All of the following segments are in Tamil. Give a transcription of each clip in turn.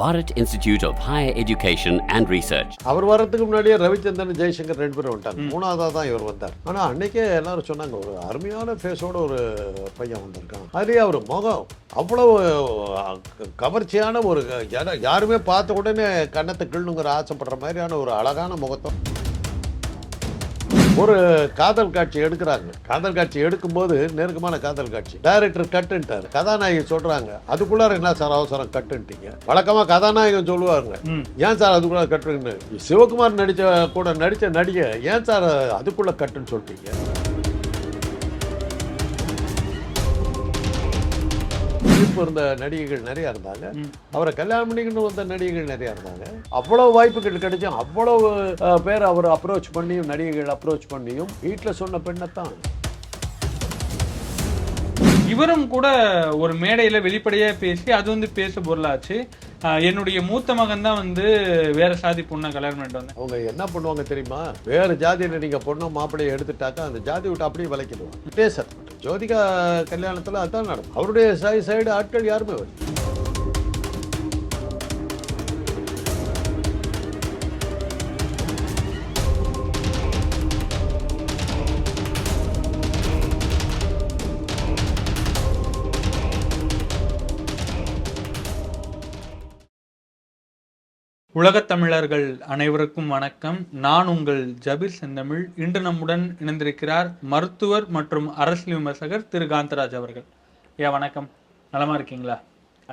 Bharath institute of higher education and research. அவர் வர்றதுக்கு முன்னாடியே ரவிச்சந்திரன் ஜெய்சங்கர் ரெண்டு பேரும் வந்துட்டாங்க. மூணாவதா தான் இவர் வந்தார். ஆனா அன்னைக்கே எல்லாரும் சொன்னாங்க ஒரு அருமையான ஃபேஸோட ஒரு பையன் வந்திருக்கான். அதுலயே அவர் முகம் அவ்வளவு கவர்ச்சியான ஒரு யாருமே பார்த்த உடனே கண்ணத்தை கிள்ளுங்கிற ஆசைப்படுற மாதிரியான ஒரு அழகான முகத்தை ஒரு காதல் காட்சி எடுக்கிறாங்க. காதல் காட்சி எடுக்கும்போது நெருக்கமான காதல் காட்சி. டைரக்டர் கட்டுன்ட்டார் கதாநாயகி சொல்றாங்க அதுக்குள்ளார என்ன சார் அவசரம் கட்டுன்ட்டீங்க வழக்கமா கதாநாயகன் சொல்லுவாருங்க ஏன் சார் அதுக்குள்ள கட்டுன்னு சிவகுமார் நடிச்ச கூட நடிச்ச நடிகை ஏன் சார் அதுக்குள்ள கட்டுன்னு சொல்லிட்டீங்க இப்போ இருந்த நடிகைகள் நிறைய இருந்தாங்க. அவரை கல்யாணம் பண்ணிக்கணும் வந்த நடிகைகள் நிறைய இருந்தாங்க. அவ்வளவு வாய்ப்புகள் கிடைச்சும் அவ்வளவு அஹ், பேர் அவர் அப்ரோச் பண்ணியும் நடிகைகள் அப்ரோச் பண்ணியும் வீட்டில் சொன்ன பெண்ணைத்தான் இவரும் கூட ஒரு மேடையில் வெளிப்படையாக பேசி அது வந்து பேச பொருளாச்சு. என்னுடைய மூத்த மகன் தான் வந்து வேற சாதி பொண்ணை கல்யாணம் பண்ணிட்டு வந்தேன். அவங்க என்ன பண்ணுவாங்க தெரியுமா? வேறு ஜாதியில் நீங்கள் பொண்ணு மாப்பிள்ளையை எடுத்துட்டாக்கா அந்த ஜாதி விட்டு அப்படியே விலைக்கிடுவாங்க. பேச ஜோதிகா கல்யாணத்தில் அதான் நடக்கும். அவருடைய சை சைடு ஆட்கள் யாருமே வரல. உலகத் தமிழர்கள் அனைவருக்கும் வணக்கம். நான் உங்கள் ஜபீர் செந்தமிழ். இன்று நம்முடன் இணைந்திருக்கிறார் மருத்துவர் மற்றும் அரசியல் விமர்சகர் திரு. காந்தராஜ் அவர்கள். ஏ வணக்கம். நலமா இருக்கீங்களா?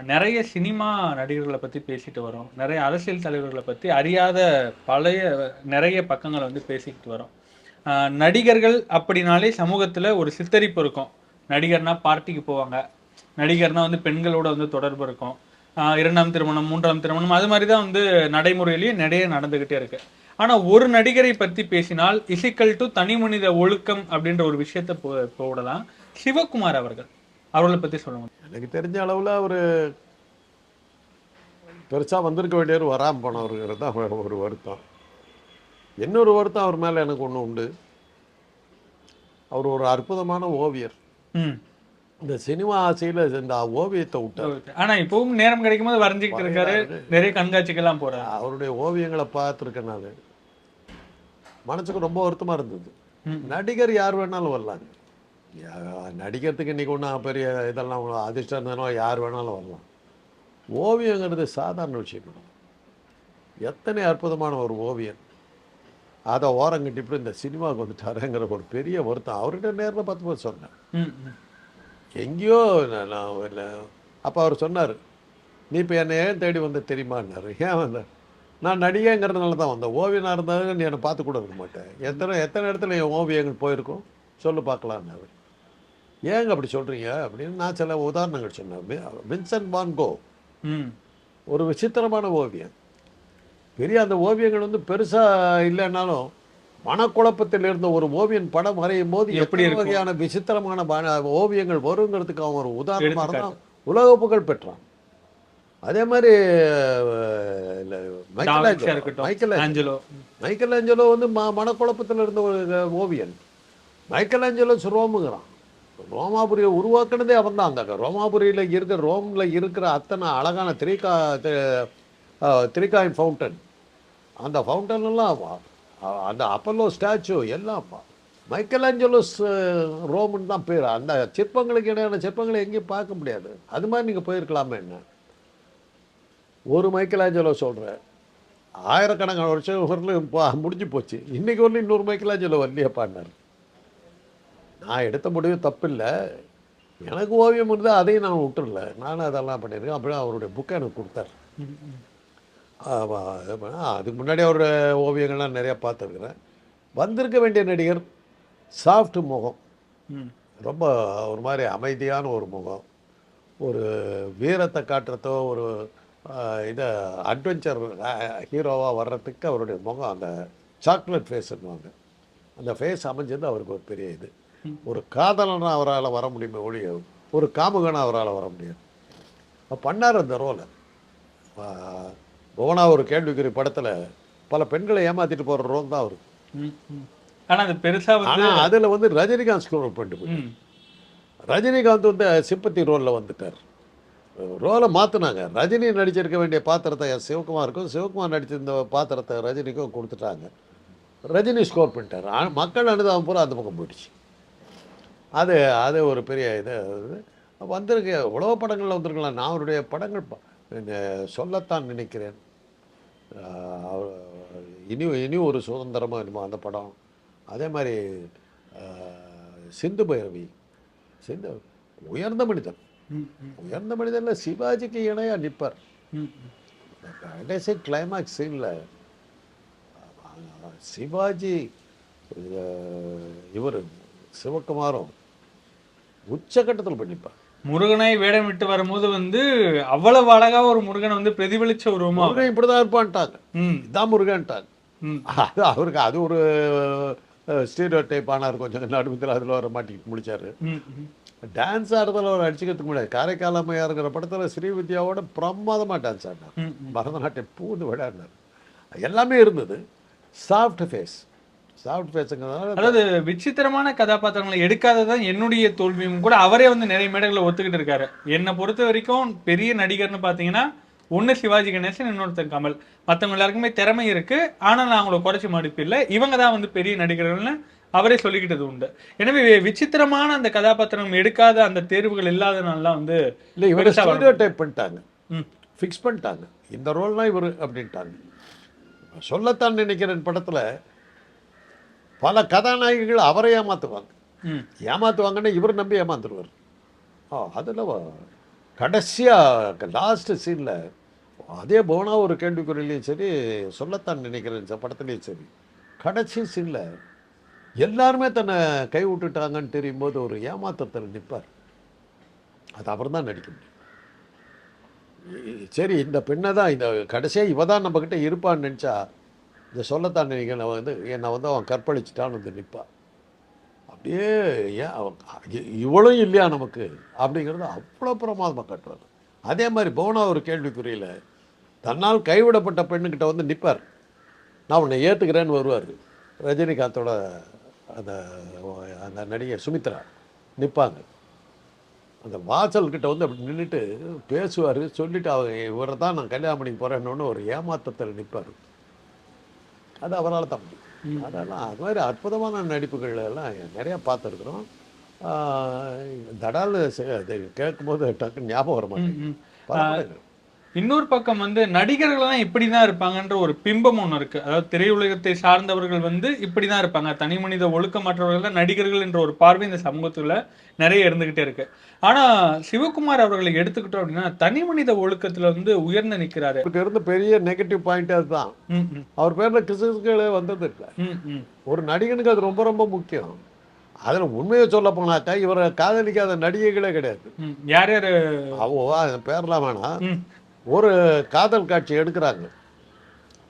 நிறைய சினிமா நடிகர்களை பற்றி பேசிட்டு வரோம். நிறைய அரசியல் தலைவர்களை பற்றி அறியாத பழைய நிறைய பக்கங்களை வந்து பேசிக்கிட்டு வரோம். நடிகர்கள் அப்படின்னாலே சமூகத்தில் ஒரு சித்தரிப்பு இருக்கும். நடிகர்னா பார்ட்டிக்கு போவாங்க. நடிகர்னா வந்து பெண்களோட வந்து தொடர்பு இருக்கும். இரண்டாம் திருமணம் மூன்றாம் திருமணம் அது மாதிரி தான் வந்து நடைமுறையிலேயே நிறைய நடந்துகிட்டே இருக்கு. ஆனா ஒரு நடிகரை பத்தி பேசினால் இசிக்கல் டு தனி மனித ஒழுக்கம் அப்படின்ற ஒரு விஷயத்த போ- போடலாம். சிவகுமார் அவர்கள் அவர்களை பத்தி சொல்லுங்க. எனக்கு தெரிஞ்ச அளவில் அவர் பெருசாக வந்திருக்க வேண்டியவர் வராமல் போனவருங்கிறது தான் ஒரு- ஒரு வருத்தம். இன்னொரு வருத்தம் அவர் மேலே எனக்கு ஒன்று உண்டு. அவர் ஒரு அற்புதமான ஓவியர். ம். இந்த சினிமா ஆசையில் இந்த ஓவியத்தை விட்டார். ஆனா இப்பவும் நேரம் கிடைக்கும் போது வரைஞ்சிக்கிட்டு இருக்காரு. நிறைய கண்காட்சிக்கெல்லாம் போறாரு. அவருடைய ஓவியங்களை பார்த்துருக்கேன் நான். மனசுக்கு ரொம்ப வருத்தமாக இருந்தது. நடிகர் யார் வேணாலும் வரலாங்க நடிக்கிறதுக்கு இன்னைக்கு ஒன்றும் பெரிய இதெல்லாம் அதிர்ஷ்டம் இருந்தாலும் யார் வேணாலும் வரலாம். ஓவியங்கிறது சாதாரண விஷயம். எத்தனை அற்புதமான ஒரு ஓவியன். அதை ஓரங்கட்டிட்டு இந்த சினிமாவுக்கு வந்துட்டாருங்கிற ஒரு பெரிய வருத்தம். அவர்கிட்ட நேரில் பத்து பேர் சொன்னேன். எங்கேயோ நான் நான் இல்லை அப்போ அவர் சொன்னார் நீ இப்போ என்னை ஏன் தேடி வந்த தெரியுமான்னாரு? ஏன் வந்த? நான் நடிகைங்கிறதுனால தான் வந்தேன். ஓவியனாக இருந்தாலும் நீ என்னை பார்த்து கூட இருக்க மாட்டேன். எத்தனை எத்தனை இடத்துல என் ஓவியங்கள் போயிருக்கும்? சொல்லு பார்க்கலான்னாரு. ஏங்க அப்படி சொல்கிறீங்க அப்படின்னு நான் சில உதாரணங்கள் சொன்னேன். வின்சென்ட் வான் கோ ம். ஒரு விசித்திரமான ஓவியம் பெரிய அந்த ஓவியங்கள் வந்து பெருசாக இல்லைன்னாலும் மனக்குழப்பத்தில் இருந்த ஒரு ஓவியன் படம் வரையும் போது எப்படி? வகையான விசித்திரமான ஓவியங்கள் வருங்கிறதுக்கு அவன் ஒரு உதாரணமாக. தான் உலக புகழ் பெற்றான் அதே மாதிரி மைக்கேல் ஆஞ்சலோ. Michael Angelo. வந்து ம மனக்குழப்பத்தில் இருந்த ஒரு ஓவியன் மைக்கேல் ஆஞ்சலோ ரோமுங்கிறான் ரோமாபுரியை உருவாக்குனதே அவன் தான் அந்த ரோமாபுரியில் இருக்கிற ரோமில் இருக்கிற அத்தனை அழகான திரிகா திரிகாயின் ஃபவுண்டன் அந்த ஃபவுண்டன் எல்லாம் அந்த அப்பல்லோ ஸ்டாச்சு எல்லாம் வ- மைக்கேல் ஆஞ்சலோஸ் ரோமன் தான் பேர். அந்த சிற்பங்களுக்கு இடையான சிற்பங்களை எங்கேயும் பார்க்க முடியாது. அது மாதிரி நீங்கள் போயிருக்கலாமே என்ன? ஒரு மைக்கேல் ஆஞ்சலோ சொல்கிறேன் ஆயிரக்கணக்கான வருஷம் வரலும் முடிஞ்சு போச்சு. இன்னைக்கு வரலும் இன்னொரு மைக்கேல் ஆஞ்சலோ வரலையேப்பான்னார். நான் எடுத்த முடிவு தப்பில்லை. எனக்கு ஓவியம் இருந்தால் அதையும் நான் விட்டுறல. நானும் அதெல்லாம் பண்ணியிருக்கேன். அப்படியே அவருடைய புக்கை எனக்கு கொடுத்தார். அதுக்கு முன்னாடி அவருடைய ஓவியங்கள்லாம் நிறையா பார்த்துருக்குறேன். வந்திருக்க வேண்டிய நடிகர் சாஃப்ட் முகம். ரொம்ப ஒரு மாதிரி அமைதியான ஒரு முகம். ஒரு வீரத்தை காட்டுறதோ ஒரு இதை அட்வென்ச்சர் ஹீரோவாக வர்றதுக்கு அவருடைய முகம் அந்த சாக்லேட் ஃபேஸ்ன்னுவாங்க அந்த ஃபேஸ் அமைஞ்சது அவருக்கு ஒரு பெரிய இது. ஒரு காதலனாக அவரால் வர முடியுமே ஒழிய ஒரு காமுகனாக அவரால் வர முடியாது. பண்ணார் அந்த ரோலை. புவனா ஒரு கேள்விக்குறி படத்தில் பல பெண்களை ஏமாத்திட்டு போகிற ரோல் தான் அவருக்கு ம், ம். ஆனா அது பெருசா வந்து ஆனால் அதில் வந்து ரஜினிகாந்த் ஸ்கோர் பண்ணிட்டு போய் ரஜினிகாந்த் வந்து சிம்பத்தி ரோலில் வந்துட்டார். ரோலை மாற்றினாங்க ரஜினி நடிச்சிருக்க வேண்டிய பாத்திரத்தை சிவகுமாருக்கும் சிவகுமார் நடிச்சிருந்த பாத்திரத்தை ரஜினிக்கும் கொடுத்துட்டாங்க. ரஜினி ஸ்கோர் பண்ணிட்டார். மக்கள் அனுதாபம் பூரா அந்த பக்கம் போயிடுச்சு. அது அது ஒரு பெரிய இது. வந்திருக்கு. உலக படங்களில் வந்திருக்கலாம். நான் அவருடைய படங்கள் சொல்லத்தான் நினைக்கிறேன். இனி இனி ஒரு சுதந்திரமாக என்னமோ அந்த படம். அதே மாதிரி சிந்து பைரவி. சிந்து உயர்ந்த மனிதன். உயர்ந்த மனிதன்ல சிவாஜிக்கு இணையா நிற்பார். கடைசி கிளைமாக்ஸ் சீனில் சிவாஜி இவர் சிவகுமாரும் உச்சகட்டத்தில் பண்ணிப்பார் முருகனை வேடமிட்டு வரும்போது வந்து அவ்வளவு அழகா ஒரு முருகனை வந்து பிரதிபலிச்ச உருவமா முருகன் இப்படி தான் இருப்பான்ட்டாங்க இதான் முருகன்ட்டாங்க. அது அவருக்கு அது ஒரு ஸ்டீரியோ டைப் ஆனார் கொஞ்சம். நடுமத்தில் அதில் வர மாட்டிக்கிட்டு முடிச்சாரு. டான்ஸ் ஆடுறதுல அவர் அடிச்சுக்கிறதுக்கு முடியாது காரைக்கால் அம்மையாருங்கிற படத்தில் ஸ்ரீவித்யாவோட பிரமாதமாக டான்ஸ் ஆடினார். பரதநாட்டியம் பூந்து விளையாடினார். எல்லாமே இருந்தது. சாஃப்ட் ஃபேஸ் சாஃப்ட் ஃபேஸுங்கிறதுனால அதாவது விசித்திரமான கதாபாத்திரங்களை எடுக்காததான் என்னுடைய தோல்வியும் கூட அவரே வந்து நிறைய மேடைகளை ஒத்துக்கிட்டு இருக்காரு. என்னை பொறுத்த வரைக்கும் பெரிய நடிகர்னு பாத்தீங்கன்னா ஒண்ணு சிவாஜி கணேசன் இன்னொருத்தன் கமல். மத்தவங்க எல்லாருக்குமே திறமை இருக்கு. ஆனா நான் அவங்கள குறைச்சி மதிப்பு இல்லை. இவங்க தான் வந்து பெரிய நடிகர்கள்னு அவரே சொல்லிக்கிட்டது உண்டு. எனவே விசித்திரமான அந்த கதாபாத்திரம் எடுக்காத அந்த தேர்வுகள் இல்லாதனால வந்து இல்லை இவரை ஸ்டீரியோ டைப் பண்ணிட்டாங்க. ஃபிக்ஸ் பண்ணிட்டாங்க. இந்த ரோல்னா இவர் அப்படின்ட்டாங்க. சொல்லத்தான் நினைக்கிறேன் படத்தில் பல கதாநாயகிகள் அவரை ஏமாத்துவாங்க. ம், ஏமாத்துவாங்கன்னா இவர் நம்பி ஏமாந்துருவார். ஆ அதில் கடைசியாக லாஸ்ட் சீனில் அதே போனா ஒரு கேள்விக்குறிலையும் சரி சொல்லத்தான் நினைக்கிறேன் இந்த படத்துலேயும் சரி. கடைசி சீனில் எல்லாருமே தன்னை கை விட்டுட்டாங்கன்னு தெரியும் போது ஒரு ஏமாத்தத்தில் நிற்பார் அது அப்புறம் தான் நடிக்க முடியும். சரி இந்த பெண்ணை தான் இந்த கடைசியாக இவ தான் நம்மக்கிட்ட இருப்பான்னு நினச்சா இந்த சொல்லத்தான் நினைக்கிறேன் வந்து என்னை வந்து அவன் கற்பழிச்சிட்டான்னு வந்து நிற்பா அப்படியே ஏன் அவன் இ- இவளும் இல்லையா நமக்கு? அப்படிங்கிறது அவ்வளோ பிரமாதமாக கட்டுறாரு அதே மாதிரி போனா ஒரு கேள்விக்குறியில் தன்னால் கைவிடப்பட்ட பெண்ணுக்கிட்ட வந்து நிற்பார் நான் உன்னை ஏற்றுக்கிறேன்னு வருவார். ரஜினிகாந்தோட அந்த அந்த நடிகை சுமித்ரா நிற்பாங்க அந்த வாசல்கிட்ட வந்து அப்படி நின்றுட்டு பேசுவார் சொல்லிவிட்டு அவங்க இவரை தான் நான் கல்யாணம் பண்ணி போகிறேன்னு ஒரு ஏமாத்தத்தில் நிற்பார் அது அவரால் தான் முடியும் அதெல்லாம் அது மாதிரி அற்புதமான நடிப்புகள் எல்லாம் நிறையா பார்த்துருக்குறோம். தடால் கேட்கும்போது டக்குன்னு ஞாபகம் வர மாட்டேங்குது. இன்னொரு பக்கம் வந்து நடிகர்கள் தான் இப்படிதான் இருப்பாங்கன்ற ஒரு பிம்பம் ஒண்ணு இருக்கு. அதாவது திரையுலகத்தை சார்ந்தவர்கள் வந்து இப்படிதான் இருப்பாங்க. தனி மனித ஒழுக்கமற்றவர்கள் தான் நடிகர்கள் என்ற ஒரு பார்வை இந்த சமூகத்துல நிறைய இருந்துகிட்டே இருக்கு. ஆனா சிவகுமார் அவர்களை எடுத்துக்கிட்டோம் அப்படின்னா தனி மனித ஒழுக்கத்துல வந்து உயர்ந்து நிக்கிறாரு. அவருக்கு இருந்த பெரிய நெகட்டிவ் பாயிண்ட் அதுதான். அவர் பேரில் கிசுகளே வந்தது இல்லை. ஒரு நடிகனுக்கு அது ரொம்ப ரொம்ப முக்கியம். அதில் உண்மையை சொல்ல போனாக்கா இவரை காதலிக்காத நடிகைகளே கிடையாது. யார் யாரு? அவ அந்த பேர்லாம் வேணாம். ஒரு காதல் காட்சி எடுக்கிறாங்க.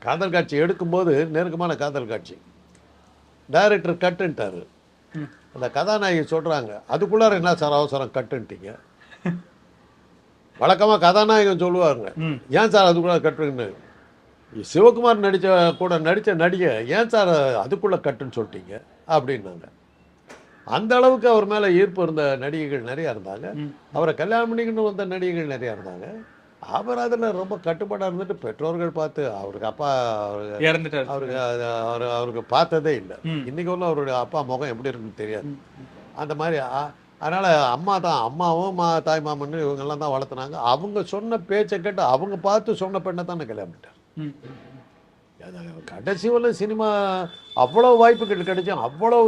காதல் காட்சி எடுக்கும்போது நெருக்கமான காதல் காட்சி. டைரக்டர் கட்டுன்ட்டாரு. அந்த கதாநாயகி சொல்கிறாங்க அதுக்குள்ளார என்ன சார் அவசரம் கட்டுன்ட்டீங்க வழக்கமாக கதாநாயகன் சொல்லுவாங்க. ஏன் சார் அதுக்குள்ளே கட்டுன்னு சிவகுமார் நடித்த கூட நடித்த நடிகை ஏன் சார் அதுக்குள்ளே கட்டுன்னு சொல்லிட்டீங்க? அப்படின்னாங்க. அந்த அளவுக்கு அவர் மேலே ஈர்ப்பு இருந்த நடிகைகள் நிறையா இருந்தாங்க. அவரை கல்யாணம் பண்ணிக்கணும் வந்த நடிகைகள் நிறையா இருந்தாங்க. அவர் அதில் ரொம்ப கட்டுப்பாடாக இருந்துட்டு பெற்றோர்கள் பார்த்து அவருக்கு அப்பா அவருக்கு இறந்துட்டாரு. அவருக்கு அவர் அவருக்கு பார்த்ததே இல்லை. இன்னைக்கு உள்ள அவருடைய அப்பா முகம் எப்படி இருக்குன்னு தெரியாது. அந்த மாதிரி அதனால அம்மா தான் அம்மாவும் மா தாய் மாமன்னு இவங்கெல்லாம் தான் வளர்த்துனாங்க. அவங்க சொன்ன பேச்சை கேட்டு அவங்க பார்த்து சொன்ன பெண்ணை தான் நான் கல்யாணம் பண்ணிட்டேன் கடைசி வரல சினிமா அவ்வளோ வாய்ப்புகள் கிடைச்சும் அவ்வளோ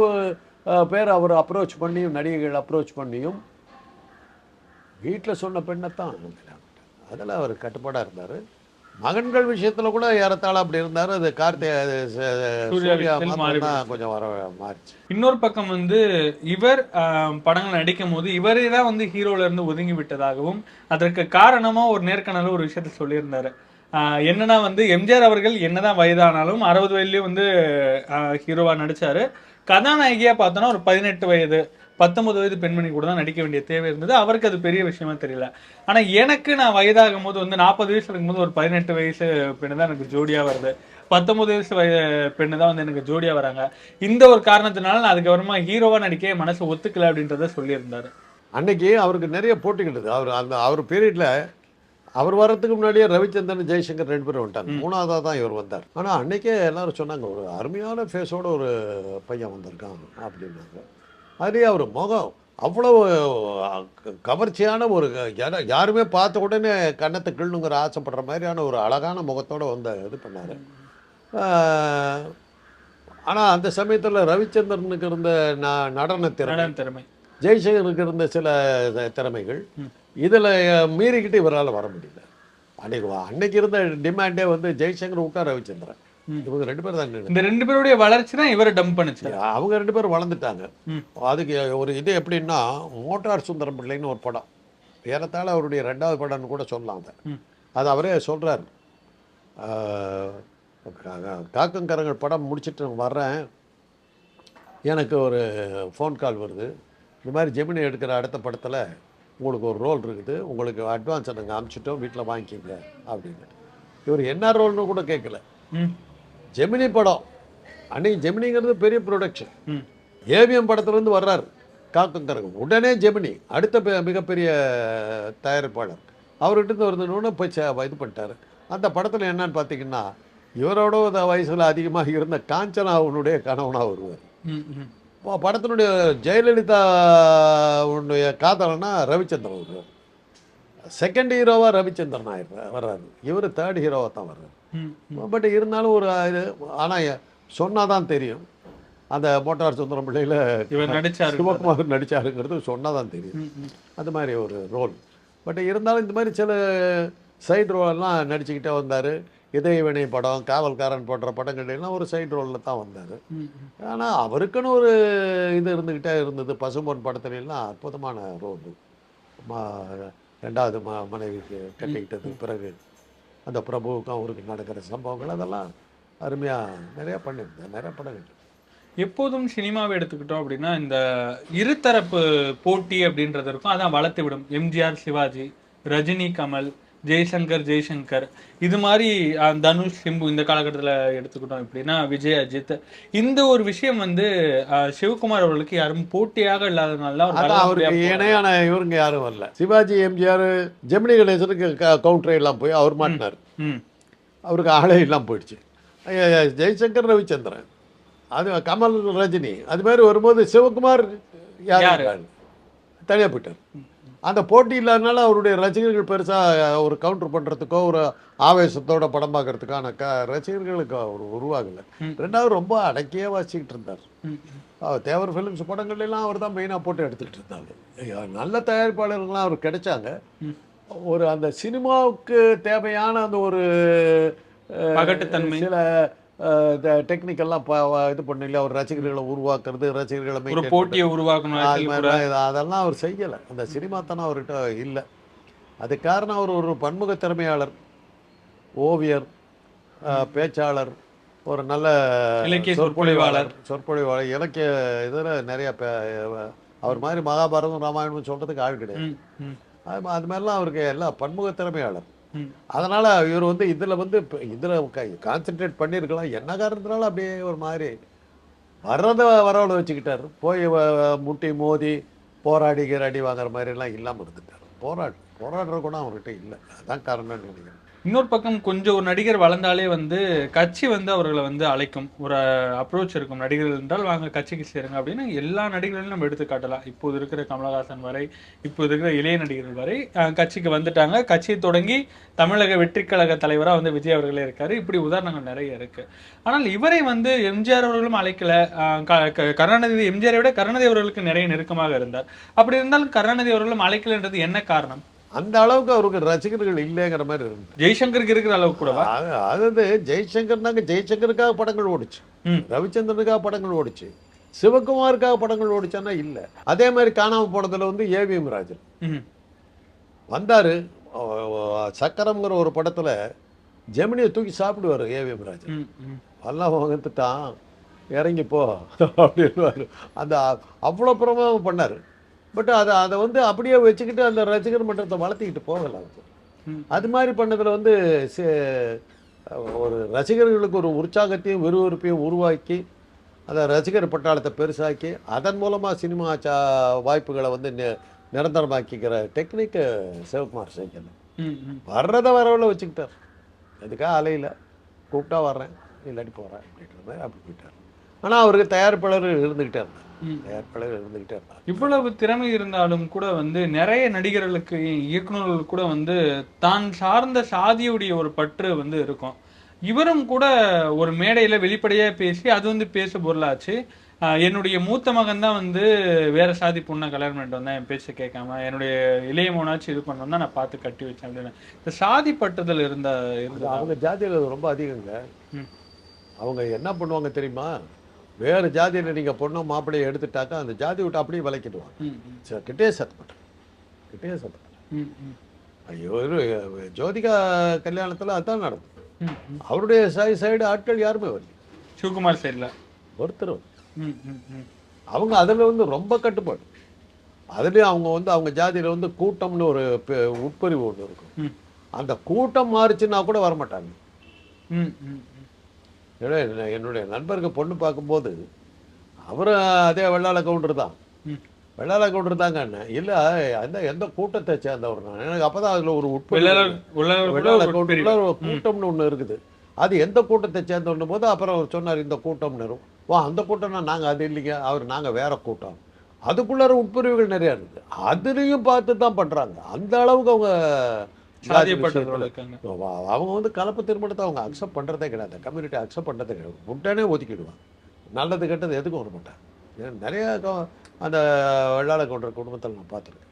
பேர் அவர் அப்ரோச் பண்ணியும் நடிகைகள் அப்ரோச் பண்ணியும் வீட்டில் சொன்ன பெண்ணை தான் கல்யாணம் அதில் அவர் கட்டுப்பாடாக இருந்தார். மகன்கள் விஷயத்தில் கூட ஏறத்தாழ அப்படி இருந்தார். அது கார்த்திகை கொஞ்சம் வர மாறிச்சு. இன்னொரு பக்கம் வந்து இவர் படங்கள் நடிக்கும் போது இவரே தான் வந்து ஹீரோல இருந்து ஒதுங்கி விட்டதாகவும் அதற்கு காரணமா ஒரு நேர்காணல ஒரு விஷயத்த சொல்லியிருந்தாரு. என்னன்னா வந்து எம்ஜிஆர் அவர்கள் என்னதான் வயதானாலும் அறுபது வயதுலயும் வந்து ஹீரோவா நடிச்சாரு. கதாநாயகியா பார்த்தோன்னா ஒரு பதினெட்டு வயது. பத்தொன்பது வயது பெண்மணி கூட தான் நடிக்க வேண்டிய தேவை இருந்தது. அவருக்கு அது பெரிய விஷயமா தெரியல. ஆனா எனக்கு நான் வயதாகும் போது வந்து நாற்பது வயசு இருக்கும்போது ஒரு பதினெட்டு வயசு பெண்ணு தான் எனக்கு ஜோடியா வருது. பத்தொன்பது வயசு வய பெண்ணு தான் வந்து எனக்கு ஜோடியா வராங்க. இந்த ஒரு காரணத்தினால நான் அதுக்கப்புறமா ஹீரோவா நடிக்க மனசு ஒத்துக்கல அப்படின்றத சொல்லியிருந்தாரு. அன்னைக்கு அவருக்கு நிறைய போட்டிகள் இருக்குது அவர் அந்த அவர் பீரியடில் அவர் வர்றதுக்கு முன்னாடியே ரவிச்சந்திரன் ஜெய்சங்கர் ரெண்டு பேரும் வந்துட்டாங்க. மூணாவதாக தான் இவர் வந்தார். ஆனால் அன்னைக்கே எல்லாரும் சொன்னாங்க ஒரு அருமையான ஃபேஸோட ஒரு பையன் வந்திருக்கான் அப்படின்னாங்க. அதுலேயே அவர் முகம் அவ்வளவு க- கவர்ச்சியான ஒரு யார- யாருமே பார்த்த உடனே கன்னத்தை கிள்ளுங்கிற ஆசைப்படுற மாதிரியான ஒரு அழகான முகத்தோட வந்து இது பண்ணார். ஆனால் அந்த சமயத்தில் ரவிச்சந்திரனுக்கு இருந்த நடன திறமை ஜெய்சங்கருக்கு இருந்த சில திறமைகள் இதில் மீறிக்கிட்டு இவரால் வர முடியல. அன்னைக்கு வா- அன்னைக்கு இருந்த டிமாண்டே வந்து ஜெய்சங்கர் விட்டா ரவிச்சந்திரன் இவங்க ரெண்டு பேரும் தான். இந்த ரெண்டு பேருடைய வளர்ச்சி தான் இவரை டம்ப் பண்ணுச்சு. அவங்க ரெண்டு பேரும் வளர்ந்துட்டாங்க. அதுக்கு ஒரு இது எப்படின்னா மோட்டார் சுந்தரம் பிள்ளைன்னு ஒரு படம். ஏறத்தாழ அவருடைய ரெண்டாவது படம்னு கூட சொல்லலாம் அதை. அது அவரே சொல்கிறார் காக்கங்கரங்கள் படம் முடிச்சிட்டு வர்றேன். எனக்கு ஒரு ஃபோன் கால் வருது. இந்த மாதிரி ஜெமினி எடுக்கிற அடுத்த படத்தில் உங்களுக்கு ஒரு ரோல் இருக்குது. உங்களுக்கு அட்வான்ஸை நாங்கள் அனுப்பிச்சிட்டோம் வீட்டில் வாங்கிக்கிங்க அப்படின்னு இவர் என்ன ரோல்னு கூட கேட்கல. ஜெமினி படம். அன்னைக்கு ஜெமினிங்கிறது பெரிய ப்ரொடக்ஷன் ஏவிஎம் படத்துலேருந்து வர்றார். காக்கங்கரகம். உடனே ஜெமினி அடுத்த மிகப்பெரிய தயாரிப்பாளர். அவர்கிட்ட இருந்து வருதுன்னு போய் இது பண்ணிட்டாரு. அந்த படத்தில் என்னன்னு பார்த்தீங்கன்னா இவரோட வயசுல அதிகமாக இருந்த காஞ்சனாவுடைய கணவனாக வருவார் ம் ம் ப- படத்தினுடைய ஜெயலலிதா உன்னுடைய காதலனா ரவிச்சந்திரன் வருவார் செகண்ட் ஹீரோவாக ரவிச்சந்திரன் ஆயிடுறார் வர்றாரு. இவர் தேர்ட் ஹீரோவாக தான் வர்றாரு. பட் இருந்தாலும் ஒரு இது ஆனால் சொன்னால் தான் தெரியும். அந்த மோட்டார் சுந்தரம் பிள்ளையில் இவர் நடிச்சாரு. சிவகுமார் நடிச்சாருங்கிறது சொன்னால் தான் தெரியும் அது மாதிரி ஒரு ரோல். பட் இருந்தாலும் இந்த மாதிரி சில சைடு ரோலெல்லாம் நடிச்சுக்கிட்டே வந்தார். இதயவினை படம் காவல்காரன் போன்ற படங்கள் எல்லாம் ஒரு சைடு ரோலில் தான் வந்தார். ஆனால் அவருக்குன்னு ஒரு இது இருந்துக்கிட்டே இருந்தது. பசும்பொன் படத்துல எல்லாம் அற்புதமான ரோல். மா ரெண்டாவது ம மனைவிக்கு கட்டிக்கிட்டதுக்கு பிறகு அந்த பிரபுவுக்கும் அவருக்கு நடக்கிற சம்பவங்கள் அதெல்லாம் அருமையாக நிறையா பண்ணியிருந்தேன் நிறைய படங்கள். எப்போதும் சினிமாவை எடுத்துக்கிட்டோம் அப்படின்னா இந்த இருதரப்பு போட்டி அப்படின்றது இருக்கும் அதான் வளர்த்து விடும் எம்ஜிஆர் சிவாஜி ரஜினி கமல் ஜெய்சங்கர் ஜெய்சங்கர். இது மாதிரி தனுஷ் சிம்பு இந்த காலகட்டத்தில் எடுத்துக்கிட்டோம் எப்படின்னா விஜய் அஜித். இந்த ஒரு விஷயம் வந்து சிவகுமார் அவர்களுக்கு யாரும் போட்டியாக இல்லாதனால அவருக்கு. இணையான இவருங்க யாரும் வரல. சிவாஜி எம்ஜிஆர் ஜெமினி கணேசனுக்கு கவுண்டர் எல்லாம் போய் அவர் மாட்டினார். ம். அவருக்கு ஆளே இல்லாமல் போயிடுச்சு. ஜெய்சங்கர் ரவிச்சந்திரன். அது கமல் ரஜினி. அது மாதிரி வரும்போது சிவகுமார் யார் யாரு? தனியாக போயிட்டார். அந்த போட்டி இல்லாதனால அவருடைய ரசிகர்கள் பெருசாக ஒரு கவுண்டர் பண்ணுறதுக்கோ ஒரு ஆவேசத்தோட படம் பார்க்கறதுக்கான க ரசிகர்களுக்கு அவர் உருவாகலை. ரெண்டாவது ரொம்ப அடக்கியே வாசிக்கிட்டு இருந்தார் தேவர் ஃபிலிம்ஸ் படங்கள் எல்லாம் அவர் தான் மெயினாக போட்டு எடுத்துக்கிட்டு இருந்தாங்க நல்ல தயாரிப்பாளர்கள்லாம் அவர் கிடைச்சாங்க. ஒரு அந்த சினிமாவுக்கு தேவையான அந்த ஒரு. சில டெக்னிக்கெல்லாம் இது பண்ணல அவர் ரசிகர்களை உருவாக்குறது ரசிகர்களை ஒரு போட்டியை உருவாக்கணும் அதெல்லாம் அவர் செய்யலை. அந்த சினிமா தானே அவர்கிட்ட இல்லை. அது காரணம் அவர் ஒரு பன்முக திறமையாளர் ஓவியர் பேச்சாளர் ஒரு நல்ல இலக்கிய சொற்பொழிவாளர். சொற்பொழிவாளர் இலக்கிய இதில் நிறைய அவர் மாதிரி மகாபாரதம் ராமாயணம் சொல்கிறதுக்கு ஆள் கிடையாது. அது மாதிரிலாம் அவருக்கு எல்லாம் பன்முக திறமையாளர் அதனால் இவர் வந்து இதில் வந்து இதில் கான்சென்ட்ரேட் பண்ணியிருக்கலாம். என்ன காரணத்தினால அப்படியே ஒரு மாதிரி வர்றதை வரவழை வச்சுக்கிட்டார். போய் முட்டி மோதி போராடி கீராடி வாங்குற மாதிரிலாம் இல்லாமல் இருந்துட்டார். போராடு போராடுற கூட அவர்கிட்ட இல்லை. அதான் காரணம்னு நினைக்கிறேன். இன்னொரு பக்கம் கொஞ்சம் ஒரு நடிகர் வளர்ந்தாலே வந்து கட்சி வந்து அவர்களை வந்து அழைக்கும். ஒரு அப்ரோச் இருக்கும். நடிகர்கள் என்றால் வாங்க கட்சிக்கு சேருங்க அப்படின்னு எல்லா நடிகர்களையும் நம்ம எடுத்து காட்டலாம். இப்போது இருக்கிற கமலஹாசன் வரை இப்போது இருக்கிற இளைய நடிகர்கள் வரை கட்சிக்கு வந்துட்டாங்க. கட்சியை தொடங்கி தமிழக வெற்றி கழக தலைவராக வந்து விஜய் அவர்களே இருக்காரு. இப்படி உதாரணங்கள் நிறைய இருக்கு. ஆனால் இவரை வந்து எம்ஜிஆர் அவர்களும் அழைக்கல. க- கருணாநிதி எம்ஜிஆரை விட கருணாநிதி அவர்களுக்கு நிறைய நெருக்கமாக இருந்தார். அப்படி இருந்தாலும் கருணாநிதி அவர்களும் அழைக்கலன்றது என்ன காரணம்? அந்த அளவுக்கு அவருக்கு ரசிகர்கள் இல்லைங்கிற மாதிரி இருந்துச்சு ஜெய்சங்கருக்கு இருக்கிற அளவுக்கு கூடவா? அது- அதாவது ஜெய்சங்கர்னாங்க ஜெய்சங்கருக்காக படங்கள் ஓடிச்சு. ரவிச்சந்திரனுக்காக படங்கள் ஓடிச்சு. சிவகுமாருக்காக படங்கள் ஓடிச்சான்னா இல்லை. அதே மாதிரி காணாமல் போனதுல வந்து ஏவிஎம் ராஜன். வந்தார். சக்கரம்ங்கிற ஒரு படத்தில் ஜெமினியை தூக்கி சாப்பிடுவார் ஏவிஎம் ராஜன். எல்லாம் வந்துட்டான் இறங்கி போ அப்படின்வாரு அந்த அவ்வளோ பிரமாதம் பண்ணார். பட் அதை அதை வந்து அப்படியே வச்சுக்கிட்டு அந்த ரசிகர் மன்றத்தை வளர்த்திக்கிட்டு போகல. அது மாதிரி பண்ணதில் வந்து சி- ஒரு ரசிகர்களுக்கு ஒரு உற்சாகத்தையும் விறுவிறுப்பையும் உருவாக்கி அந்த ரசிகர் பட்டாளத்தை பெருசாக்கி அதன் மூலமாக சினிமா சா வாய்ப்புகளை வந்து நெ- நிரந்தரமாக்கிக்கிற டெக்னிக்கு சிவகுமார் ம் வர்றதை வரவில் வச்சுக்கிட்டார். எதுக்காக அலையில்? கூப்பிட்டா வர்றேன். இல்லாட்டி போகிறேன் அப்படின்ற மாதிரி அப்படி போயிட்டார். ஆனால் அவருக்கு தயாரிப்பாளர் இருந்துக்கிட்டே இருந்தார் தயாரிப்பாளர் இருந்துக்கிட்டே இருந்தார் இவ்வளவு திறமை இருந்தாலும் கூட வந்து நிறைய நடிகர்களுக்கு இயக்குனர்களுக்கு கூட வந்து தான் சார்ந்த சாதியுடைய ஒரு பற்று வந்து இருக்கும். இவரும் கூட ஒரு மேடையில வெளிப்படையா பேசி அது வந்து பேச பொருளாச்சு. என்னுடைய மூத்த மகன் தான் வந்து வேற சாதி பொண்ணை கல்யாணம் பண்ணிட்டு வந்தேன். என் பேச்ச கேட்காம என்னுடைய இளைய மகனாச்சும் இது பண்ணோம் நான் பார்த்து கட்டி வச்சேன் அப்படின்னு. இந்த சாதி பட்டுதல் இருந்த இருந்ததா? அவங்க ஜாதியில் ரொம்ப அதிகங்க. ம். அவங்க என்ன பண்ணுவாங்க தெரியுமா? வேறு ஜாதியில் நீங்கள் பொண்ணோ மாப்பிள்ளையை எடுத்துட்டாக்கா அந்த ஜாதி விட்டு அப்படியே விளக்கிடுவாங்க ம், ம், சரி கிட்டே சத்தப்பட்டேன் கிட்டே சத்தப்பட்டேன் ஐயோ ஜோதிகா கல்யாணத்தில் அதுதான் நடந்தது. ம், ம். அவருடைய சை சைடு ஆட்கள் யாருமே வரல. சிவகுமார் சைட்ல. ஒருத்தர் அவங்க அதில் வந்து ரொம்ப கட்டுப்பாடு. அதுலேயும் அவங்க வந்து அவங்க ஜாதியில் வந்து கூட்டம்னு ஒரு பெ- உட்பிரிவு ஒன்று இருக்கும். அந்த கூட்டம் மாறுச்சுன்னா கூட வரமாட்டாங்க ம் ம் ம் ஏன்னா, என்ன- என்னுடைய நண்பருக்கு பொண்ணு பார்க்கும்போது அவரும் அதே வெள்ளாள கவுண்டர் தான். வெள்ளாள கவுண்டர் தாங்க அண்ணன் இல்லை அந்த எந்த கூட்டத்தை சேர்ந்தவர் நான் எனக்கு அப்போ தான் அதில் ஒரு கூட வெள்ளாள கவுண்டர்ல. ஒரு கூட்டம்னு ஒன்று இருக்குது. அது எந்த கூட்டத்தை சேர்ந்தோன்னும் போது அப்புறம் அவர் சொன்னார் இந்த கூட்டம்னு. வா அந்த கூட்டம்னா நாங்கள் அது இல்லைங்க. அவர் நாங்கள் வேற கூட்டம். அதுக்குள்ளார உட்பிரிவுகள் நிறையா இருக்குது. அதுலேயும் பார்த்து தான் பண்ணுறாங்க அந்த அளவுக்கு அவங்க அவங்க வந்து கலப்பு திருமணத்தை அவங்க அக்செப்ட் பண்ணுறதே கிடையாது. கம்யூனிட்டி அக்செப்ட் பண்ணுறதே கிடையாது. உடனே ஒதுக்கிடுவாங்க நல்லது கெட்டது எதுக்கும் வர மாட்டாங்க ஏன் நிறைய அந்த வெள்ளாள கவுண்டர் குடும்பத்தில் நான் பார்த்துருக்கேன்.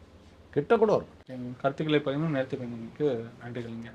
கிட்ட கூட வரும். என் கருத்துக்களை பகிர்ந்து நேர்த்து நன்றிகளுங்க